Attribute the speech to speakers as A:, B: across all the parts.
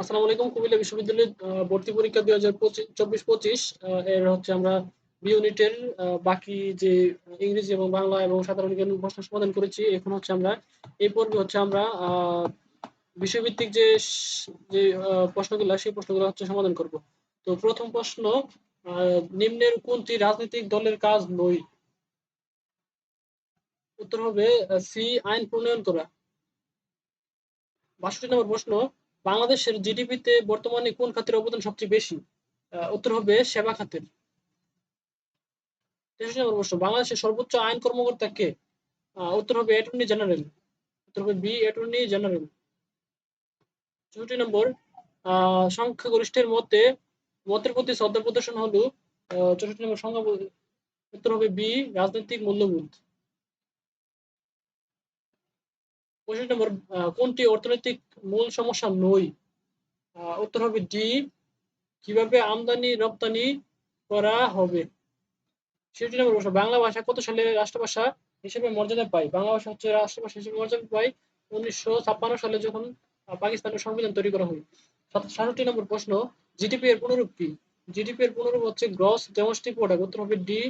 A: আসসালামু আলাইকুম, কুমিল্লা বিশ্ববিদ্যালয়ের ভর্তি পরীক্ষা দুই হাজার চব্বিশ পঁচিশ এর হচ্ছে আমরা বি ইউনিটের বাকি যে ইংরেজি এবং বাংলা এবং সাধারণ জ্ঞান প্রশ্ন সমাধান করেছি। এখন হচ্ছে আমরা, এই পর্বে হচ্ছে আমরা বিষয়ভিত্তিক যে যে প্রশ্নগুলো, সেই প্রশ্নগুলো হচ্ছে সমাধান করব। তো প্রথম প্রশ্ন নিম্নের কোনটি রাজনৈতিক দলের কাজ নয়? উত্তর হবে সি, আইন প্রণয়ন করা। বাষট্টি নম্বর প্রশ্ন বাংলাদেশের জিডিপিতে বর্তমানে কোন খাতের অবদান সবচেয়ে বেশি? উত্তর হবে সেবা খাতের। তেষট্টি নম্বর প্রশ্ন, বাংলাদেশের সর্বোচ্চ আইন কর্মকর্তা কে? উত্তর হবে অ্যাটর্নি জেনারেল। উত্তর হবে বি, অ্যাটর্নি জেনারেল। চৌষট্টি নম্বর সংখ্যাগরিষ্ঠের মতে, মতের প্রতি শ্রদ্ধা প্রদর্শন হলো চৌষট্টি নম্বর সংখ্যা উত্তর হবে বি, রাজনৈতিক মূল্যবোধ। পঁয়ষট্টি নম্বর কোনটি অর্থনৈতিক মূল সমস্যা? নয় উত্তর হবে ডি। কীভাবে আমদানি, রপ্তানি করা হবে? সেটি নম্বর প্রশ্ন, বাংলা ভাষা কত সালে রাষ্ট্রভাষা হিসেবে মর্যাদা পায়? বাংলা ভাষা হচ্ছে রাষ্ট্রভাষা হিসেবে মর্যাদা পায় উনিশশো ছাপ্পান্ন সালে যখন পাকিস্তানের সংবিধান তৈরি করা হয়। সাতষট্টি নম্বর প্রশ্ন, জিডিপি এর পুনরূপ কি? জিডিপি এর পুনরূপ হচ্ছে গ্রস ডোমেস্টিক প্রোডাক্ট উত্তর হবে ডি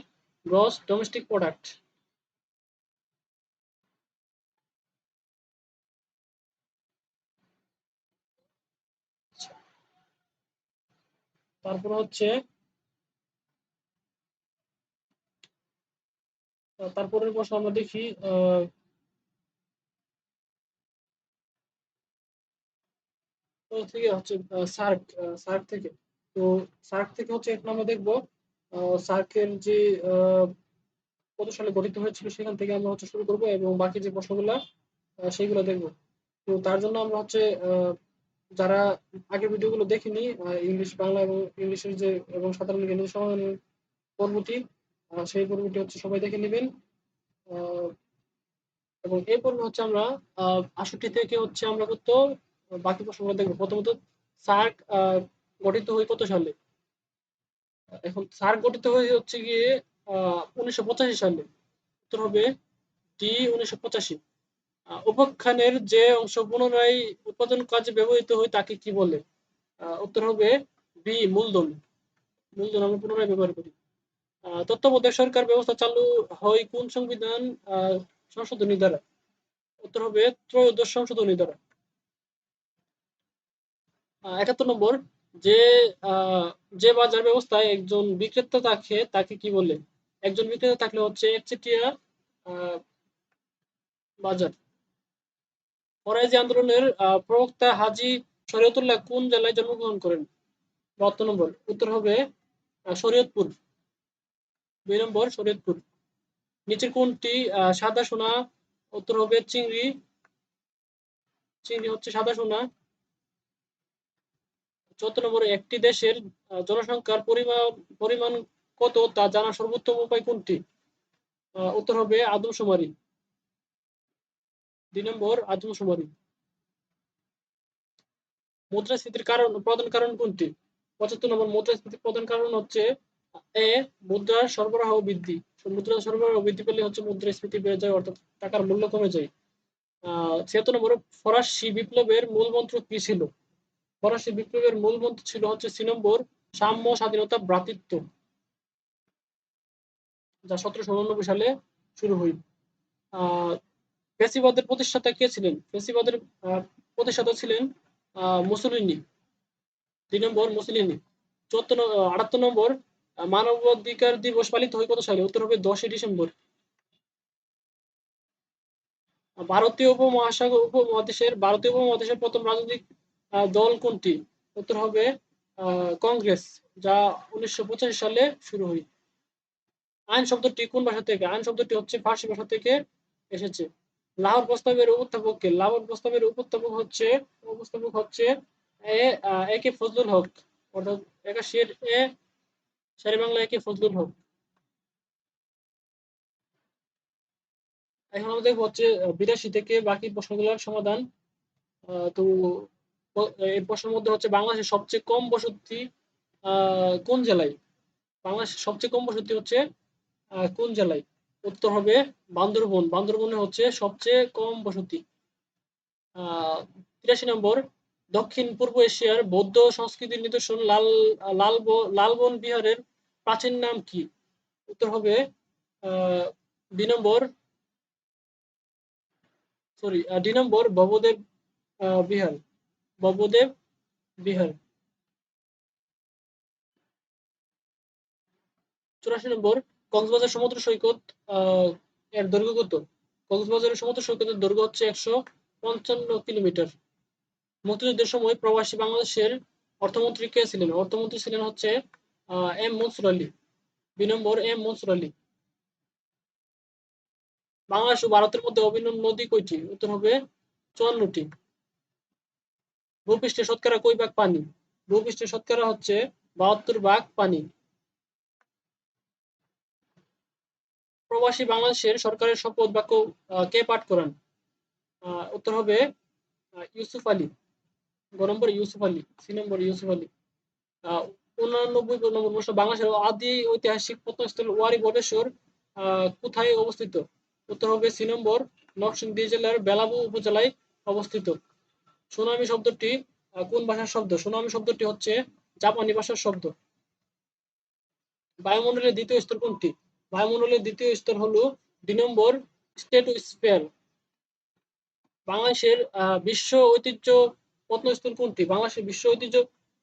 A: গ্রস ডোমেস্টিক প্রোডাক্ট তারপর হচ্ছে তারপরের প্রশ্ন আমরা দেখি থেকে হচ্ছে সার্ক সার্ক থেকে। তো সার্ক থেকে হচ্ছে এখন আমরা দেখব সার্কের যে কত সালে গঠিত হয়েছিল সেখান থেকে আমরা হচ্ছে শুরু করব এবং বাকি যে প্রশ্নগুলো সেইগুলো দেখব। তো তার জন্য আমরা হচ্ছে যারা আগের ভিডিওগুলো দেখেনি ইংলিশ, বাংলা এবং ইংলিশের যে, এবং সাধারণ জ্ঞানের সমাধানের পর্বটি সেই পর্বটি হচ্ছে সবাই দেখে নেবেন। এবং এই পর্বে হচ্ছে আমরা আষট্টি থেকে হচ্ছে আমরা কত বাকি প্রশ্নগুলো দেখব। প্রথমত, সার্ক গঠিত হয় কত সালে? এখন সার্ক গঠিত হয়ে হচ্ছে গিয়ে উনিশশো সালে। উত্তর হবে ডি উনিশশো পঁচাশি। উপাখ্যানের যে অংশ পুনরায় উৎপাদন কাজে ব্যবহৃত হয় তাকে কি বলে? উত্তর হবে বি, মূলধন। মূলধন আমরা পুনরায় ব্যবহার করি। তত্ত্বাবধায়ক সরকার ব্যবস্থা চালু হয় কোন সংবিধান সংশোধনী দ্বারা? উত্তর হবে ত্রয়োদশ সংশোধনী দ্বারা। একাত্তর নম্বর, যে যে বাজার ব্যবস্থায় একজন বিক্রেতা থাকে, তাকে কি বলে? একজন বিক্রেতা থাকলে হচ্ছে একচেটিয়া বাজার। ফরাজি আন্দোলনের প্রবক্তা হাজী শরীয়তুল্লাহ কোন জেলায় জন্মগ্রহণ করেন? বাহাত্তর নম্বর। উত্তর হবে শরীয়তপুর। দুই নম্বর, শরীয়তপুর। নিচের কোনটি সাদা সোনা? উত্তর হবে, চিংড়ি। চিংড়ি হচ্ছে সাদা সোনা। চৌদ্দ নম্বর, একটি দেশের জনসংখ্যার পরিমাণ পরিমাণ কত তা জানার সর্বোত্তম উপায় কোনটি? উত্তর হবে, আদমশুমারি। দুই নম্বর আদমশুমারি মুদ্রাস্ফীতির কারণ প্রধান কারণ কোনটি? পঁচাত্তর নম্বর, মুদ্রাস্ফীতির প্রধান কারণ হচ্ছে এ মুদ্রার সরবরাহ বৃদ্ধি। মুদ্রার সরবরাহ বৃদ্ধি পেলে হচ্ছে মুদ্রাস্ফীতি বেড়ে যায়, অর্থাৎ টাকার মূল্য কমে যায়। আহ ছিয়াত্তর নম্বর, ফরাসি বিপ্লবের মূল মন্ত্র কি ছিল? ফরাসি বিপ্লবের মূল মন্ত্র ছিল হচ্ছে সি নম্বর, সাম্য স্বাধীনতা ভ্রাতৃত্ব, যা সতেরোশো উননব্বই সালে শুরু হয়। আহ ফেসিবাদের প্রতিষ্ঠাতা কে ছিলেন? ফেসিবাদের প্রতিষ্ঠাতা ছিলেন মুসলিনি। দুই নম্বর মুসলিনি। চুয়াত্তর আটাত্তর নম্বর মানবাধিকার দিবস পালিত হয় কত সালে, উত্তর হবে দশই ডিসেম্বর। ভারতীয় উপমহাসাগর উপমহাদেশের, ভারতীয় উপমহাদেশের প্রথম রাজনৈতিক দল কোনটি? উত্তর হবে কংগ্রেস, যা উনিশশো পঁচাশি সালে শুরু হয়। আইন শব্দটি কোন ভাষা থেকে? আইন শব্দটি হচ্ছে ফার্সি ভাষা থেকে এসেছে। লাহোর প্রস্তাবের উপস্থাপক কে লাহোর প্রস্তাবের উপস্থাপক হচ্ছে উপস্থাপক হচ্ছে এ কে ফজলুল হক, অর্থাৎ একাশির এ শেরে বাংলা এ কে ফজলুল হক। এখন আমরা দেখব হচ্ছে বিরাশি থেকে বাকি প্রশ্নগুলোর সমাধান। তো এই প্রশ্নের মধ্যে হচ্ছে বাংলাদেশের সবচেয়ে কম বসতি কোন জেলায়? বাংলাদেশের সবচেয়ে কম বসতি হচ্ছে কোন জেলায়? উত্তর হবে বান্দরবন। বান্দরবনে হচ্ছে সবচেয়ে কম বসতি। আহ, তিরাশি নম্বর, দক্ষিণ পূর্ব এশিয়ার বৌদ্ধ সংস্কৃতির নিদর্শন লাল লাল লালবন বিহারের প্রাচীন নাম কি? উত্তর হবে দুই নম্বর সরি দুই নম্বর ভবদেব বিহার। ভবদেব বিহার। চুরাশি নম্বর কক্সবাজার সমুদ্র সৈকত এর দৈর্ঘ্য কত? কক্সবাজারের সমুদ্র সৈকতের দৈর্ঘ্য হচ্ছে একশো পঞ্চান্ন কিলোমিটার। মুক্তিযুদ্ধের সময় প্রবাসী বাংলাদেশের অর্থমন্ত্রী কে ছিলেন? অর্থমন্ত্রী ছিলেন হচ্ছে এম মনসুর আলী। দুই নম্বর এম মনসুর আলী। বাংলাদেশ ও ভারতের মধ্যে অভিন্ন নদী কয়টি? উত্তর হবে চুয়ান্নটি। ভূপৃষ্ঠে শতকরা কই ভাগ পানি? ভূপৃষ্ঠে শতকরা হচ্ছে বাহাত্তর ভাগ পানি। প্রবাসী বাংলাদেশের সরকারের শপথ বাক্য কে পাঠ করান? উত্তর হবে ইউসুফ আলী। গ নম্বর ইউসুফ আলী, সি নম্বর ইউসুফ আলী। উনানব্বই নম্বর প্রশ্ন বাংলাদেশের আদি ঐতিহাসিক প্রত্নস্থল ওয়ারি বটেশ্বর কোথায় অবস্থিত? উত্তর হবে, সি নম্বর, নরসিংদী জেলার বেলাবু উপজেলায় অবস্থিত। সুনামি শব্দটি কোন ভাষার শব্দ? সুনামি শব্দটি হচ্ছে জাপানি ভাষার শব্দ। বায়ুমণ্ডলের দ্বিতীয় স্তর কোনটি? বায়ুমণ্ডলের দ্বিতীয় স্তর হলো দুই নম্বর স্টেটোস্ফিয়ার বাংলাদেশের বিশ্ব ঐতিহ্য প্রত্নস্থল কোনটি? বাংলাদেশের বিশ্ব ঐতিহ্য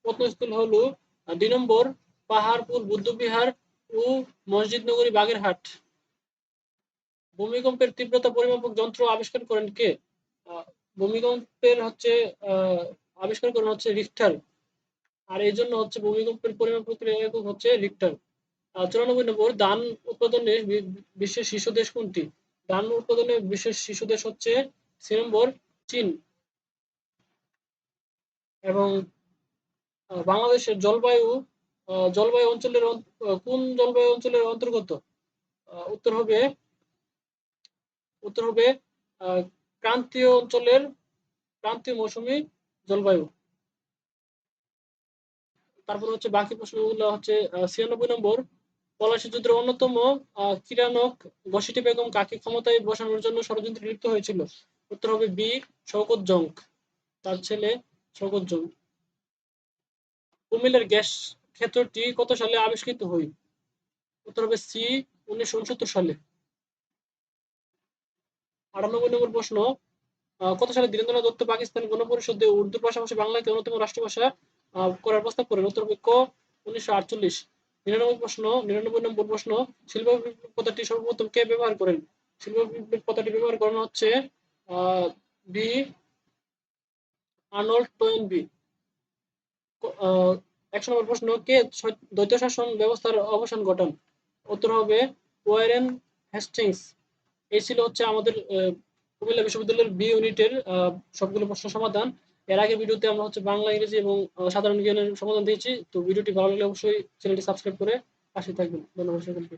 A: প্রত্নস্থল হলো দুই নম্বর পাহাড়পুর, বুদ্ধবিহার ও মসজিদ নগরী বাগেরহাট। ভূমিকম্পের তীব্রতা পরিমাপক যন্ত্র আবিষ্কার করেন কে? ভূমিকম্পের হচ্ছে আবিষ্কার করেন হচ্ছে রিক্টার। আর এই জন্য হচ্ছে ভূমিকম্পের পরিমাপক একক হচ্ছে রিক্টার। চুরানব্বই নম্বর, ধান উৎপাদনে বিশ্বের শীর্ষ দেশ কোনটি? ধান উৎপাদনে বিশ্বের শীর্ষ দেশ হচ্ছে সি নম্বর চীন। এবং বাংলাদেশের জলবায়ু জলবায়ু অঞ্চলের কোন জলবায়ু অঞ্চলের অন্তর্গত? উত্তর হবে উত্তর হবে ক্রান্তীয় অঞ্চলের, ক্রান্তীয় মৌসুমি জলবায়ু। তারপর হচ্ছে বাকি প্রশ্নগুলো হচ্ছে ছিয়ানব্বই নম্বর পলাশী যুদ্ধের অন্যতম কিরানক বসিটি বেগম কাকে ক্ষমতায় বসানোর জন্য ষড়যন্ত্রে লিপ্ত হয়েছিল? উত্তর হবে বি, শওকত জঙ্ক তার ছেলে শওকত জঙ্ক কুমিল্লার গ্যাস ক্ষেত্রটি কত সালে আবিষ্কৃত হয়? উত্তর হবে সি, উনিশশো উনসত্তর সালে। আটানব্বই নম্বর প্রশ্ন কত সালে ধীরেন্দ্রনাথ দত্ত পাকিস্তান গণপরিষদে উর্দুর পাশাপাশি বাংলাকে অন্যতম রাষ্ট্রভাষা করার প্রস্তাব করেন? উত্তর হবে ক, উনিশশো আটচল্লিশ। নিরানব্বই প্রশ্ন, নিরানব্বই নম্বর প্রশ্ন, শিল্প বিপ্লব কথাটি সর্বপ্রথম কে ব্যবহার করেন? শিল্প বিপ্লব কথাটি ব্যবহার করানো হচ্ছে বি, আর্নল্ড টোয়েন বি একশো নম্বর প্রশ্ন, কে দ্বৈত শাসন ব্যবস্থার অবসান ঘটান? উত্তর হবে ওয়ারেন হেস্টিংস। এই ছিল হচ্ছে আমাদের কুমিল্লা বিশ্ববিদ্যালয়ের বি ইউনিটের সবগুলো প্রশ্ন সমাধান। এর আগে ভিডিওতে আমরা হচ্ছে বাংলা, ইংরেজি এবং সাধারণ জ্ঞানের সমাধান দিয়েছি। তো ভিডিওটি ভালো লাগলে অবশ্যই চ্যানেলটি সাবস্ক্রাইব করে পাশে থাকবেন। ধন্যবাদ সকলকে।